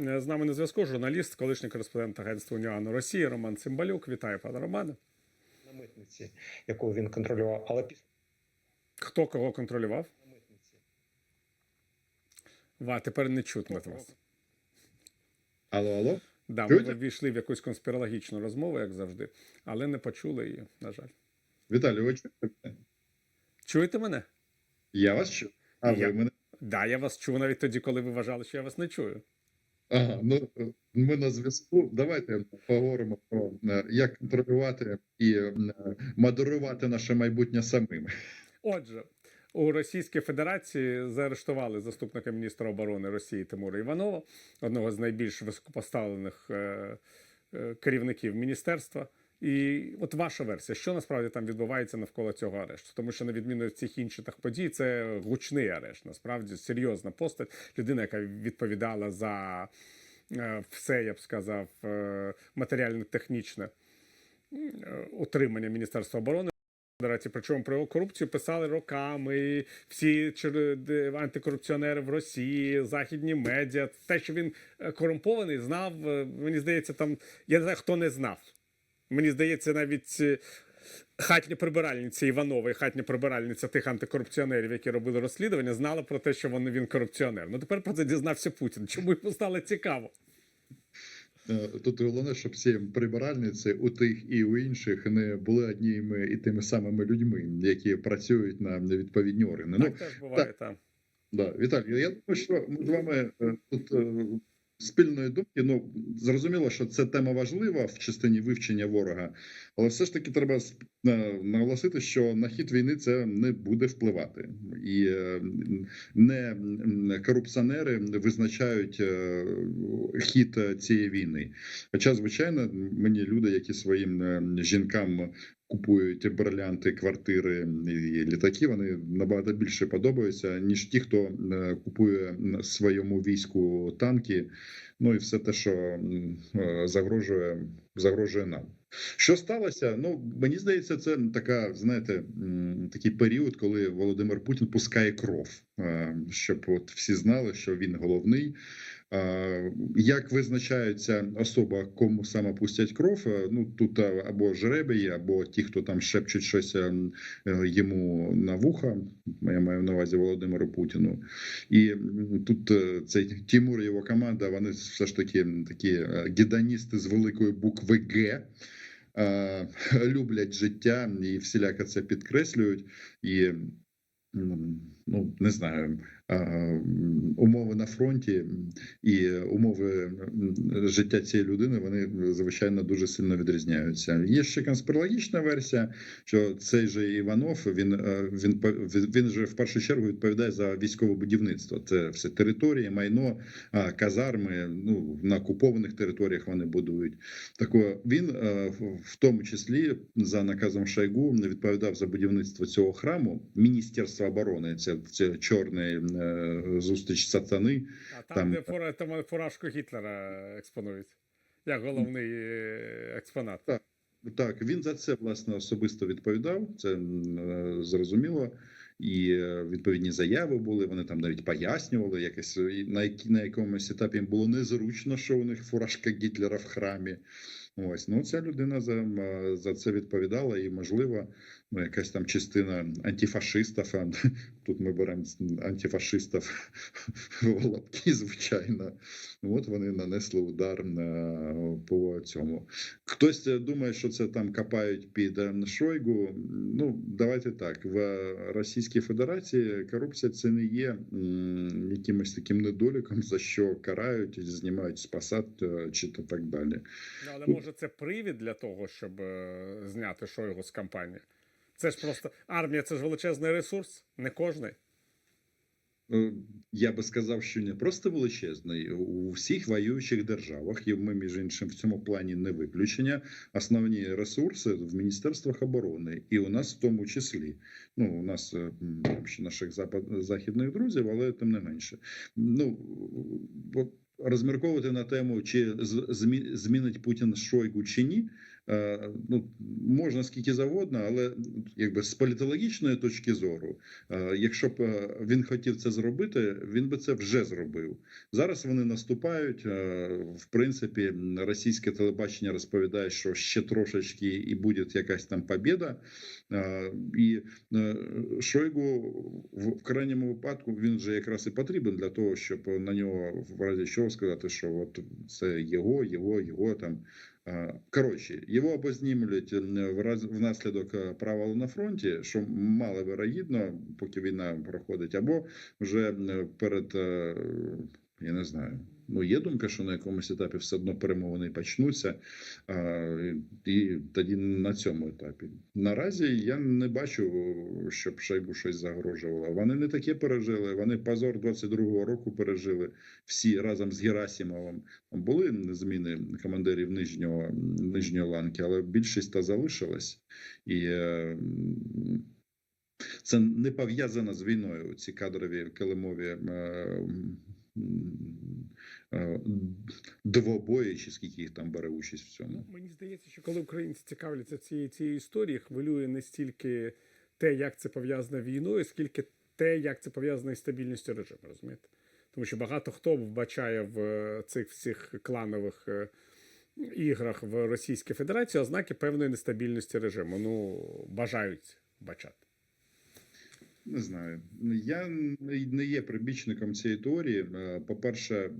Е, З нами на зв'язку журналіст, колишній кореспондент агентства Уніану Росії Роман Цимбалюк. Вітаю, пане Романе. на митниці, яку він контролював, але після Хто кого контролював? на митниці. Ва, тепер не чутно вас. Алло, алло. Да, ми ввійшли в якусь конспірологічну розмову, як завжди, але не почули її, на жаль. Віталій, ви чуєте? мене? Чуєте мене? Я вас чую. А Я- ви мене? Да, я вас чув навіть тоді, коли ви вважали, що я вас не чую. Ага, ну е, ми на зв'язку. Давайте поговоримо про е, як контролювати і е, модерувати наше майбутнє самим. Отже, у Російській Федерації заарештували заступника міністра оборони Росії Тимура Іванова, одного з найбільш високопоставлених е, е, керівників міністерства. І от ваша версія, що насправді там відбувається навколо цього арешту? Тому що на відміну від цих інших подій, це гучний арешт, насправді серйозна постать, людина, яка відповідала за е, все, я б сказав, е, матеріально-технічне м, е, утримання Міністерства оборони. Федерації, причому про корупцію писали роками. Всі антикорупціонери в Росії, західні медіа. Те, що він корумпований, знав. Мені здається, там я не знаю, хто не знав. Мені здається, навіть е, хатня прибиральниця Іванова і хатня прибиральниця тих антикорупціонерів, які робили розслідування, знала про те, що вони він корупціонер. Ну тепер про це дізнався Путін. Чому йому стало цікаво? Е, Тут головне, щоб всі прибиральниці у тих і у інших не були одніми і тими самими людьми, які працюють на відповідні органи. Ну, Так теж буває там. Да, Віталій, я думаю, що ми з вами е, тут спільної думки. Ну зрозуміло, що це тема важлива в частині вивчення ворога, але все ж таки треба е, наголосити, що на хід війни це не буде впливати, і е, не корупціонери визначають е, хід цієї війни. Хоча, звичайно, мені люди, які своїм жінкам купують брилянти, квартири і літаки, вони набагато більше подобаються, ніж ті, хто е, купує своєму війську танки, ну і все те, що е, загрожує, загрожує нам. Що сталося? Ну мені здається, це така, знаєте, такий період, коли Володимир Путін пускає кров, е, щоб от всі знали, що він головний. Як визначається особа, кому саме пустять кров? Е, Ну тут е, або жребій, або ті, хто там шепчуть щось е, йому на вуха. Я маю на увазі Володимиру Путіну. І тут цей Тимур і його команда, вони все ж таки такі гедоністи з великої букви Г. Люблять життя і всіляко це підкреслюють. І ну не знаю, умови на фронті і умови життя цієї людини вони звичайно дуже сильно відрізняються. Є ще конспірологічна версія, що цей же Іванов він, е, він він же в першу чергу відповідає за військове будівництво. Це все території, майно, казарми. Ну на окупованих територіях вони будують. Так він е, в- тому числі за наказом Шойгу відповідав за будівництво цього храму Міністерства оборони. Це, це чорний е, зустріч сатани. А там, Там- де там фуражку Гітлера експонують. Як головний е, експонат. Так, він за це власне особисто відповідав. Це е, зрозуміло. І е, відповідні заяви були. Вони там навіть пояснювали якось на які на якомусь етапі їм було незручно, що у них фуражка Гітлера в храмі. Ось ну ця людина за, за це відповідала, і можливо, ну якась там частина антифашистів. Тут ми беремо антифашистів в лапки, звичайно. Ну, От вони нанесли удар на по цьому. Хтось е, думає, що це там копають під е, Шойгу. Ну давайте так. В Російській Федерації корупція це не є якимось таким недоліком, за що карають, знімають з посад е, чи то так далі. Але може це привід для того, щоб е, зняти Шойгу з кампанії. Це ж просто армія, це ж величезний ресурс, не кожний. Е, Я би сказав, що не просто величезний у всіх воюючих державах, і ми між іншим в цьому плані не виключення. Основні ресурси в міністерствах оборони, і у нас в тому числі. Ну у нас ще наших західних друзів, але тим не менше. Ну розмірковувати на тему, чи змінить Путін Шойгу чи ні. Е, Ну, можна скільки завгодно, але якби з політологічної точки зору, е, якщо б е, він хотів це зробити, він би це вже зробив. Зараз вони наступають. В принципі, російське телебачення розповідає, що ще трошечки і буде якась там побіда. І Шойгу в крайньому випадку він же якраз і потрібен для того, щоб на нього в разі чого сказати, що от це його, його, його там. Е, Коротше, його або знімлять е, внаслідок правил на фронті, що мало вирогідно, поки війна проходить, або вже е, перед е, я не знаю. Ну, є думка, що на якомусь етапі все одно перемовини почнуться, а, і тоді на цьому етапі. Наразі я не бачу, щоб Шойгу щось загрожувало. Вони не таке пережили. Вони позор 22-го року пережили всі разом з Герасимовим. Там були зміни командирів нижнього нижньої ланки, але більшість та залишилась. І е, це не пов'язано з війною. Ці кадрові килимові е, двобої, чи скільки їх там бере участь в цьому. Ну, мені здається, що коли українці цікавляться цією цією історією, хвилює не стільки те, як це пов'язано війною, скільки те, як це пов'язано із стабільністю режиму, розумієте? Тому що багато хто вбачає в е, цих всіх кланових е, іграх в Російській Федерації ознаки певної нестабільності режиму. Ну, бажають бачати. Не знаю. Я не є прибічником цієї теорії. Е, По-перше,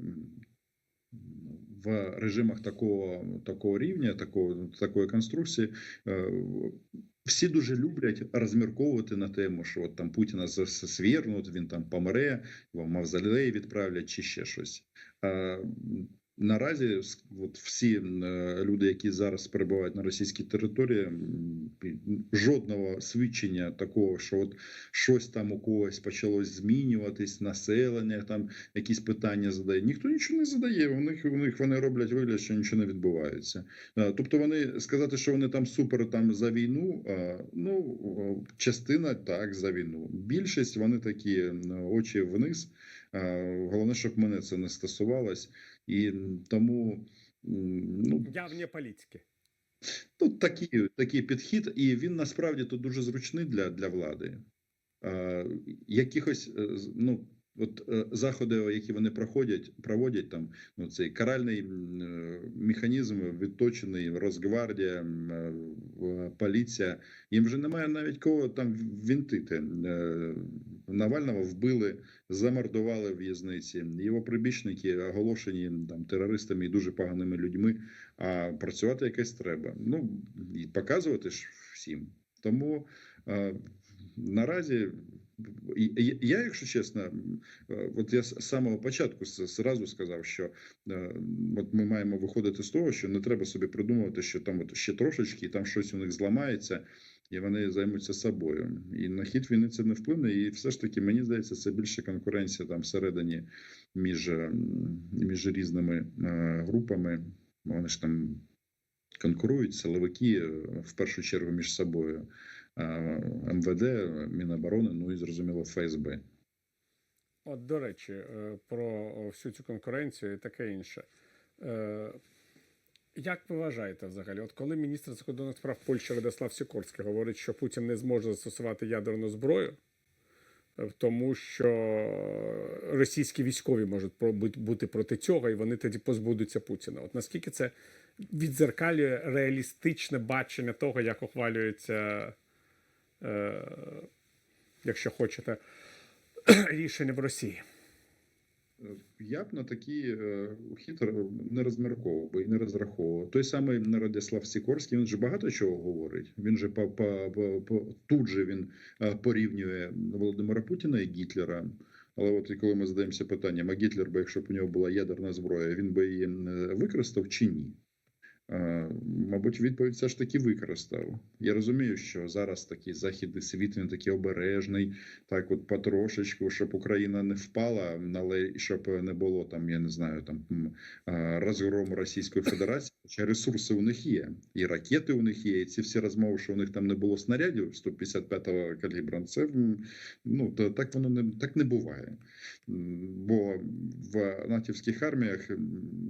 в режимах такого, такого рівня, такого, такої конструкції, е, всі дуже люблять розмірковувати на тему, що от там Путіна з- він там помре, в мавзолей відправлять чи ще щось. Наразі от всі е, люди, які зараз перебувають на російській території, жодного свідчення такого, що от щось там у когось почалось змінюватись, населення там якісь питання задає. Ніхто нічого не задає. У них у них вони роблять вигляд, що нічого не відбувається. Е, Тобто, вони сказати, що вони там супер там за війну. е, Ну частина так за війну. Більшість вони такі очі вниз. Е, Головне, щоб мене це не стосувалось, і тому. Ну, Явні політики. Ну, такий, такий підхід, і він насправді тут дуже зручний для, для влади. А, якихось е, ну, от, е, заходи, які вони проходять, проводять там ну, цей каральний е, механізм відточений, Росгвардія, е, поліція. Їм вже немає навіть кого там вінтити. Навального вбили, замордували в в'язниці. Його прибічники оголошені там терористами і дуже поганими людьми. А працювати якось треба. Ну і показувати ж всім. Тому е, наразі я, якщо чесно, е, от я з самого початку зразу сказав, що е, от ми маємо виходити з того, що не треба собі придумувати, що там от ще трошечки, там щось у них зламається. І вони займуться собою, і на хід війни це не вплине. І все ж таки, мені здається, це більше конкуренція там всередині між, е, між різними е, групами. Вони ж там конкурують силовики е, в першу чергу між собою. МВД, Міноборони, ну і зрозуміло ФСБ. От, до речі, е, про всю цю конкуренцію і таке інше. Як ви вважаєте взагалі? От коли міністр закордонних справ Польщі Радослав Сікорський говорить, що Путін не зможе застосувати ядерну зброю, е, тому що російські військові можуть бути проти цього, і вони тоді позбудуться Путіна. От наскільки це відзеркалює реалістичне бачення того, як ухвалюється, е, якщо хочете, рішення в Росії? Я б на такі е, хід не розмірковував би і не розраховував. Той самий Радислав Сікорський, він же багато чого говорить. Він же по, по, по, тут же він е, порівнює Володимира Путіна і Гітлера. Але от коли ми задаємося питанням, а Гітлер би, якщо б у нього була ядерна зброя, він би її використав чи ні? Е, Мабуть, відповідь все ж таки використав. Я розумію, що зараз такий західний світ він такий обережний, так от потрошечку, щоб Україна не впала, але щоб не було там, я не знаю, там е, розгрому Російської Федерації. Хоча ресурси у них є, і ракети у них є, і ці всі розмови, що у них там не було снарядів 155-го калібра. Це ну то так воно не так не буває. Бо в натівських арміях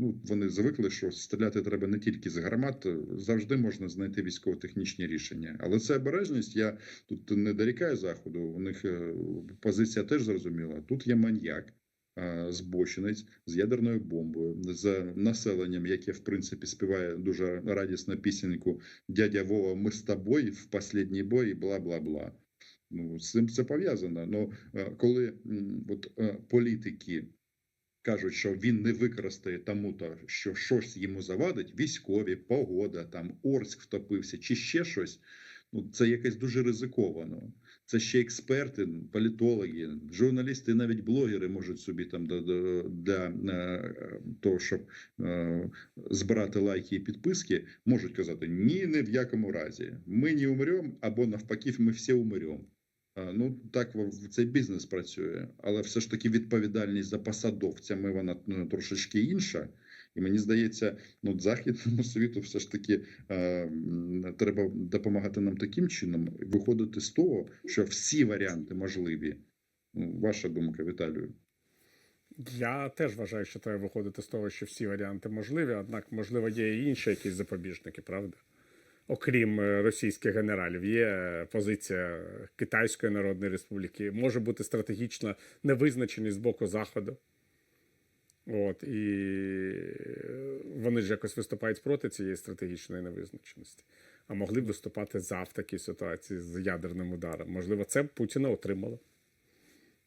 ну вони звикли, що стріляти треба не тільки з гармат, завжди можна знайти військово-технічні рішення. Але це обережність. Я тут не дорікаю заходу. У них е, позиція теж зрозуміла. Тут є маньяк. е, Збочинець з ядерною бомбою, з населенням, яке в принципі співає дуже радісно пісеньку Дядя Вова, ми з тобою в последній бой, бла бла бла. Ну, з цим це пов'язано. Ну, е, коли от, е, політики кажуть, що він не використає тому-то, що щось йому завадить, військові, погода, там Орськ втопився чи ще щось. Ну, це якось дуже ризиковано. Це ще експерти, політологи, журналісти, навіть блогери можуть собі там до, для е, того, щоб е, збирати лайки і підписки, можуть казати: ні, не в якому разі. Ми не умремо, або навпаки, ми всі умремо. Ну так цей бізнес працює, але все ж таки відповідальність за посадовцями вона ну, трошечки інша. І мені здається, ну західному світу все ж таки е, треба допомагати нам таким чином, виходити з того, що всі варіанти можливі. Ну, ваша думка, Віталію. Я теж вважаю, що треба виходити з того, що всі варіанти можливі, однак, можливо, є і інші якісь запобіжники, правда? Окрім е, російських генералів, є е, позиція Китайської Народної Республіки, може бути стратегічна невизначеність з боку Заходу. От, і е, вони ж якось виступають проти цієї стратегічної невизначеності. А могли б виступати за в такій ситуації з ядерним ударом. Можливо, це б Путіна отримало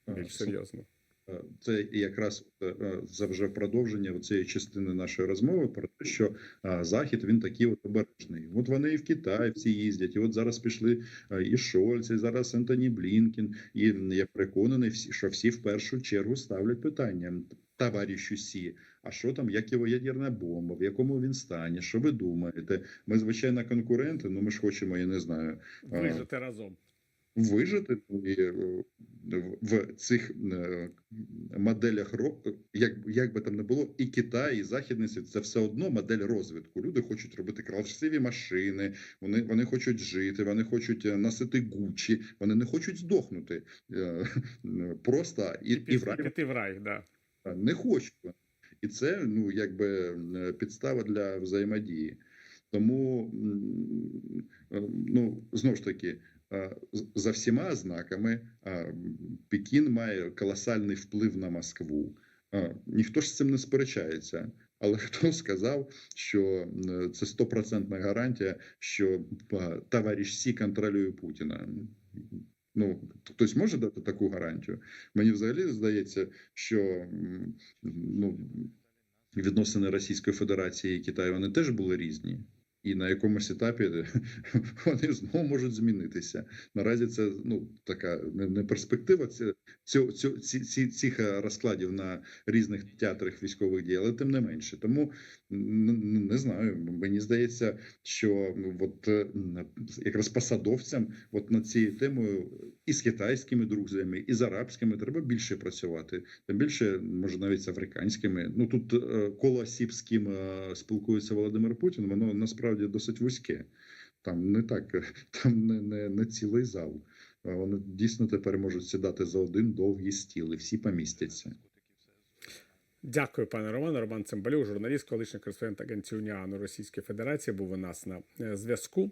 більш серйозно. Е, Це якраз е, е, за вже продовження цієї частини нашої розмови про те, що захід він такий от обережний. От вони і в Китай всі їздять, і от зараз пішли і Шольц, і зараз Ентоні Блінкін. І я переконаний, всі, що всі в першу чергу ставлять питання. Товаріщу Сі, а що там, як його ядерна бомба, в якому він стані? Що ви думаєте? Ми звичайно конкуренти. Ну ми ж хочемо, я не знаю, Вижити разом. Вижити е, в- цих е, моделях як, як би там не було, і Китай, і Західний світ це все одно модель розвитку. Люди хочуть робити красиві машини, вони, вони хочуть жити, вони хочуть е, носити гучі, вони не хочуть здохнути просто і, І, і в рай піти в рай, да. не хочуть. І це ну якби підстава для взаємодії. Тому ну знову ж таки. За всіма ознаками Пекін має колосальний вплив на Москву. Ніхто ж з цим не сперечається. Але хто сказав, що це стопроцентна гарантія, що товариш Сі контролює Путіна? Ну хтось може дати таку гарантію? Мені взагалі здається, що ну, відносини Російської Федерації і Китаю вони теж були різні. І на якомусь етапі вони знову можуть змінитися. Наразі це ну така не, перспектива цю, цю, ці, ці, цих е, розкладів на різних театрах військових дій, але тим не менше. Тому не знаю. Мені здається, що от е, якраз посадовцям, от над цією темою і з китайськими друзями, і з арабськими треба більше працювати. Тим більше, може, навіть з африканськими. Ну тут е, коло осіб, з ким е, спілкується Володимир Путін, воно насправді досить вузьке. Там не так, там не, не, не цілий зал. Вони дійсно тепер можуть сідати за один довгий стіл, і всі помістяться. Дякую, пане Романе. Роман Цимбалюк, журналіст, колишній кореспондент агенції Уніану Російської Федерації, був у нас на е, зв'язку.